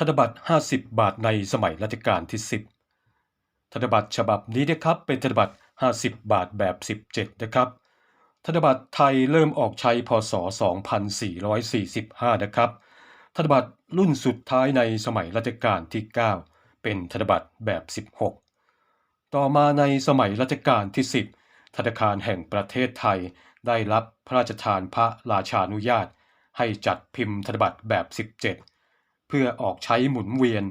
ธนบัตร 50 บาทในสมัยรัชกาลที่ 10 ธนบัตรฉบับนี้นะครับเป็นธนบัตร 50 บาทแบบ 17 นะครับ ธนบัตรไทยเริ่มออกใช้พศ 2445 นะครับ ธนบัตรรุ่นสุดท้ายในสมัยรัชกาลที่ 9 เป็นธนบัตรแบบ 16 ต่อมาในสมัยรัชกาลที่ 10 ธนาคารแห่งประเทศไทยได้รับพระราชทานพระราชานุญาต ให้จัดพิมพ์ธนบัตรแบบ 17 เพื่อออกใช้หมุนเวียน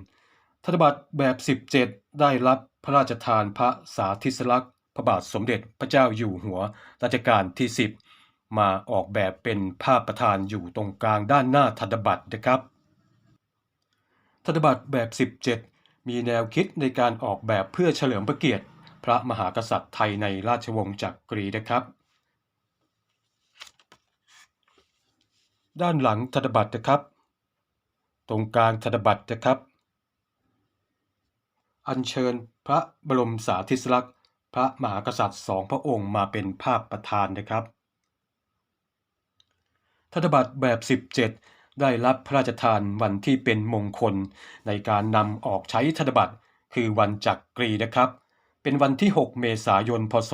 ธนบัตรแบบ 17 ได้รับพระราชทานพระสาธิสลักษณ์พระบาทสมเด็จพระเจ้าอยู่หัวรัชกาลที่ 10 มาออกแบบเป็นภาพประธานอยู่ตรงกลางด้านหน้าธนบัตรนะครับ ธนบัตรแบบ 17 มีแนวคิดในการออกแบบเพื่อเฉลิมพระเกียรติ พระมหากษัตริย์ไทยในราชวงศ์จักรีนะครับด้านหลังธนบัตรนะครับ ตรงกลางธนบัตรนะครับ อัญเชิญพระบรมสาธิสลักษณ์ พระมหากษัตริย์สองพระองค์มาเป็นภาพประธานนะครับ ธนบัตรแบบ 17 ได้รับพระราชทานวันที่เป็นมงคลในการนำออกใช้ธนบัตรคือวันจักรีนะครับ เป็นวันที่ 6 เมษายน พศ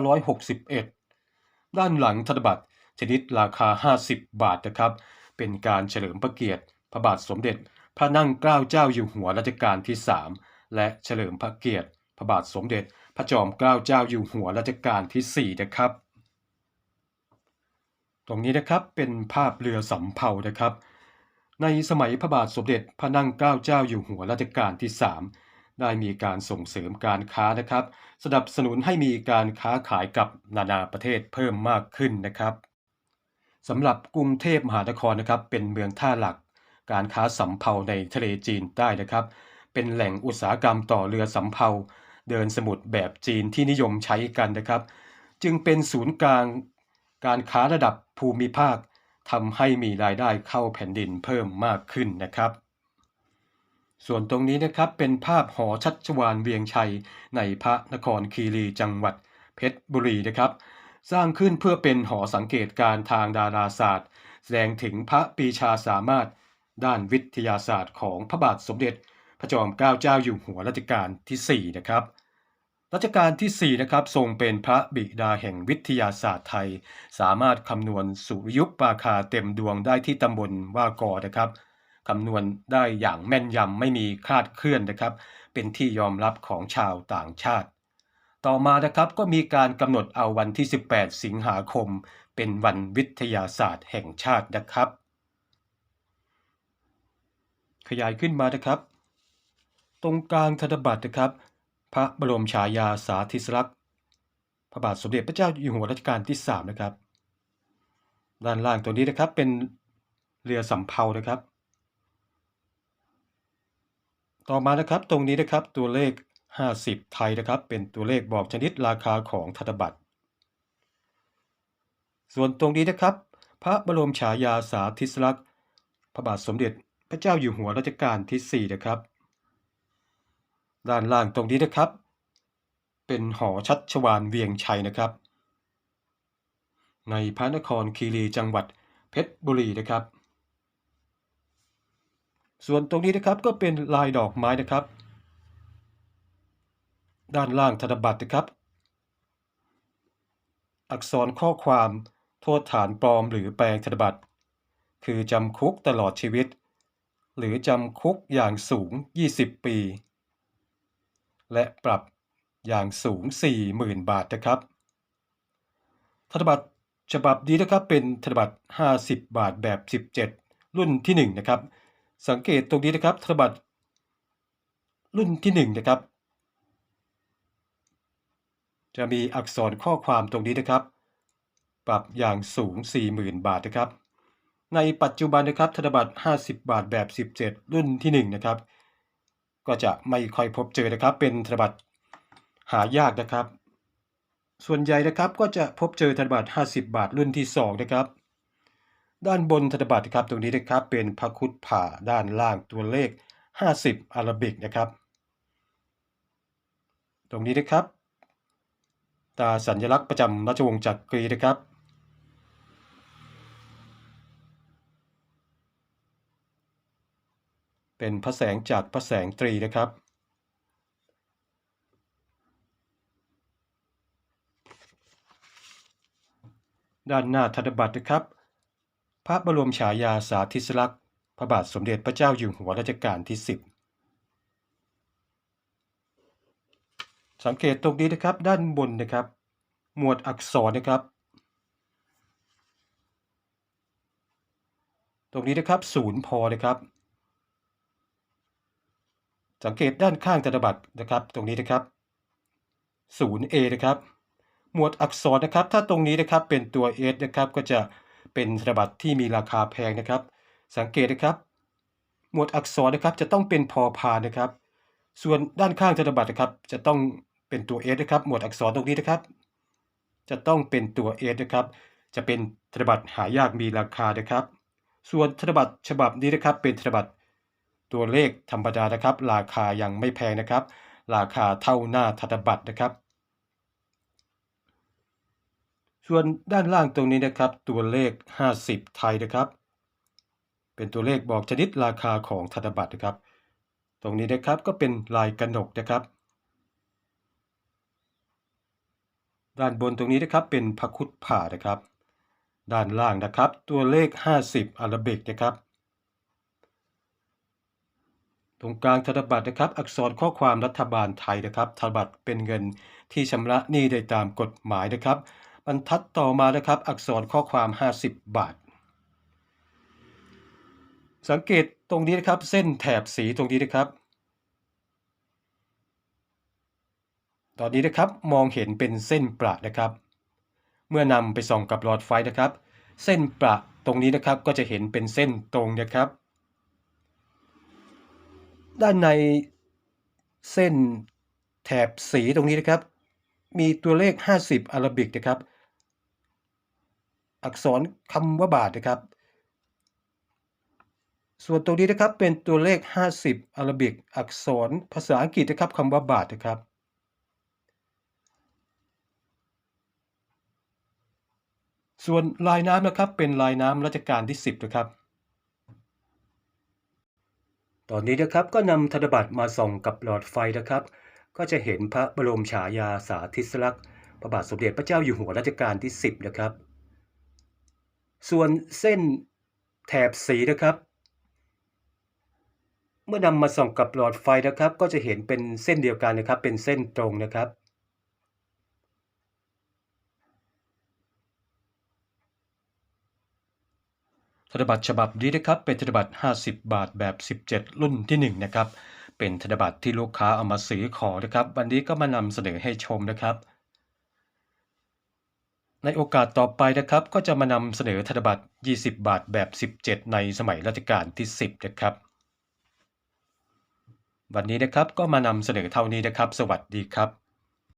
2561 ด้านหลังธนบัตรชนิดราคา 50 บาทนะครับ เป็นการเฉลิมพระเกียรติ พระบาทสมเด็จ พระนั่งเกล้าเจ้าอยู่หัวรัชกาลที่3และเฉลิมพระเกียรติ พระบาทสมเด็จ พระจอมเกล้าเจ้าอยู่หัวรัชกาลที่ 4 นะครับ ตรงนี้นะครับเป็นภาพเรือสำเภานะครับ ในสมัยพระบาทสมเด็จ พระนั่งเกล้าเจ้าอยู่หัวรัชกาลที่ 3 ได้มีการส่งเสริมการค้านะครับ สนับสนุนให้มีการค้าขายกับนานาประเทศเพิ่มมากขึ้นนะครับสำหรับกรุงเทพมหานครนะครับเป็นเมืองท่าหลัก การค้าสำเภาในทะเลจีนใต้นะครับ เป็นแหล่งอุตสาหกรรมต่อเรือสำเภาเดินสมุทรแบบจีนที่นิยมใช้กันนะครับ จึงเป็นศูนย์กลางการค้าระดับภูมิภาคทำให้มีรายได้เข้าแผ่นดินเพิ่มมากขึ้นนะครับ ส่วนตรงนี้นะครับเป็นภาพหอชัชวานเวียงชัย ในพระนครคีรีจังหวัดเพชรบุรีนะครับ สร้างขึ้นเพื่อเป็นหอสังเกตการทางดาราศาสตร์ แสดงถึงพระปีชาสามารถ ด้านวิทยาศาสตร์ของพระบาทสมเด็จพระจอมเกล้าเจ้าอยู่หัวรัชกาลที่4นะครับรัชกาลที่4นะครับทรงเป็นพระบิดาแห่งวิทยาศาสตร์ไทย สามารถคำนวณสุริยุปราคาเต็มดวงได้ที่ตำบลว่ากอนะครับคำนวณได้อย่างแม่นยำไม่มีคลาดเคลื่อนนะครับ เป็นที่ยอมรับของชาวต่างชาติ ต่อมานะครับก็มีการกำหนดเอาวันที่ 18 สิงหาคม เป็นวันวิทยาศาสตร์แห่งชาตินะครับ ขยายขึ้นมานะครับ ตรงกลางธนบัตรนะครับ พระบรมฉายาสาธิสลักษณ์พระบาทสมเด็จพระเจ้าอยู่หัวรัชกาลที่ 3 นะครับ ด้านล่างตัวนี้นะครับเป็นเรือสำเภานะครับ ต่อมานะครับตรงนี้นะครับตัวเลข 50 ไทยนะครับ เป็นตัวเลขบอกชนิดราคาของธนบัตร ส่วนตรงนี้นะครับ พระบรมฉายาสาธิสลักษณ์พระบาทสมเด็จ พระเจ้าอยู่หัวรัชกาลที่4นะครับ ด้านล่างตรงนี้นะครับ เป็นหอชัชวานเวียงชัยนะครับ ในพระนครคีรีจังหวัดเพชรบุรีนะครับ ส่วนตรงนี้นะครับก็เป็นลายดอกไม้นะครับ ด้านล่างธนบัตรนะครับ อักษรข้อความโทษฐานปลอมหรือแปลงธนบัตรคือจำคุกตลอดชีวิต หรือจำคุกอย่างสูง 20 ปี และปรับอย่างสูง 40,000 บาทนะครับธนบัตรฉบับนี้นะครับเป็นธนบัตร 50 บาทแบบ 17 รุ่นที่ 1 นะครับ สังเกตตรงนี้นะครับธนบัตรรุ่นที่ 1 นะครับ จะมีอักษรข้อความตรงนี้นะครับ ปรับอย่างสูง 40,000 บาทนะครับ ในปัจจุบันนะครับธนบัตร 50 บาทแบบ 17 รุ่นที่ 1 นะครับ ก็จะไม่ค่อยพบเจอนะครับ เป็นธนบัตรหายากนะครับ ส่วนใหญ่นะครับก็จะพบเจอธนบัตร 50 บาทรุ่นที่ 2 นะครับ ด้านบนธนบัตรครับตรงนี้นะครับเป็นพระคุดผ่าด้านล่างตัวเลข 50อาราบิกนะครับ ตรงนี้นะครับตาสัญลักษณ์ประจำราชวงศ์จักรีนะครับ ต เป็นพระแสงจากพระแสงตรีนะครับ ด้านหน้าธนบัตรนะครับ พระบรมฉายาสาธิสลักษณ์พระบาทสมเด็จพระเจ้าอยู่หัวรัชกาลที่ 10 สังเกตตรงนี้นะครับด้านบนนะครับ หมวดอักษรนะครับ ตรงนี้นะครับศูนย์พอนะครับ สังเกตด้านข้างธนบัตรนะครับ ตรงนี้นะครับศูนย์ A นะครับ หมวดอักษรนะครับ ถ้าตรงนี้นะครับเป็นตัว S นะครับ ก็จะเป็นธนบัตรที่มีราคาแพงนะครับ สังเกตนะครับ หมวดอักษรนะครับจะต้องเป็นพอพานนะครับ ส่วนด้านข้างธนบัตรนะครับ จะต้องเป็นตัว S นะครับ หมวดอักษรตรงนี้นะครับ จะต้องเป็นตัว S นะครับ จะเป็นธนบัตรหายากมีราคานะครับ ส่วนธนบัตรฉบับนี้นะครับ เป็นธนบัตร ตัวเลขธรรมดานะครับ ราคายังไม่แพงนะครับ ราคาเท่าหน้าธนบัตรนะครับ ส่วนด้านล่างตรงนี้นะครับ ตัวเลข 50 ไทยนะครับ เป็นตัวเลขบอกชนิดราคาของธนบัตรนะครับ ตรงนี้นะครับก็เป็นลายกระหนกนะครับ ด้านบนตรงนี้นะครับเป็นพระคุดผ่านะครับ ด้านล่างนะครับ ตัวเลข 50 อาราบิกนะครับ ตรงกลางธนบัตรนะครับ อักษรข้อความรัฐบาลไทยนะครับธนบัตรเป็นเงินที่ชำระหนี้ได้ตามกฎหมายนะครับบรรทัดต่อมานะครับ อักษรข้อความ 50 บาท สังเกตตรงนี้นะครับ เส้นแถบสีตรงนี้นะครับ ตอนนี้นะครับมองเห็นเป็นเส้นประนะครับ เมื่อนำไปส่องกับหลอดไฟนะครับ เส้นประตรงนี้นะครับก็จะเห็นเป็นเส้นตรงนะครับ ด้านในเส้นแถบสีตรงนี้นะครับ มีตัวเลข 50อาราบิกนะครับ อักษรคำว่าบาทนะครับ ส่วนตรงนี้นะครับเป็นตัวเลข 50อาราบิก อักษรภาษาอังกฤษนะครับคำว่าบาทนะครับส่วนลายน้ำนะครับเป็นลายน้ำรัชกาลที่ 10 นะครับ ตอนนี้นะครับก็นำธนบัตรมาส่องกับหลอดไฟนะครับ ก็จะเห็นพระบรมฉายาสาธิสลักษณ์พระบาทสมเด็จพระเจ้าอยู่หัวรัชกาลที่ 10 นะครับ ส่วนเส้นแถบสีนะครับ เมื่อนำมาส่องกับหลอดไฟนะครับ ก็จะเห็นเป็นเส้นเดียวกันนะครับ เป็นเส้นตรงนะครับ ธนบัตรฉบับนี้นะครับเป็นธนบัตร 50 บาทแบบ 17 รุ่นที่ 1 นะครับ เป็นธนบัตรที่ลูกค้าเอามาซื้อขอนะครับ วันนี้ก็มานำเสนอให้ชมนะครับ ในโอกาสต่อไปนะครับ ก็จะมานำเสนอธนบัตร 20 บาทแบบ 17 ในสมัยรัชกาลที่ 10 นะครับ วันนี้นะครับก็มานำเสนอเท่านี้นะครับ สวัสดีครับ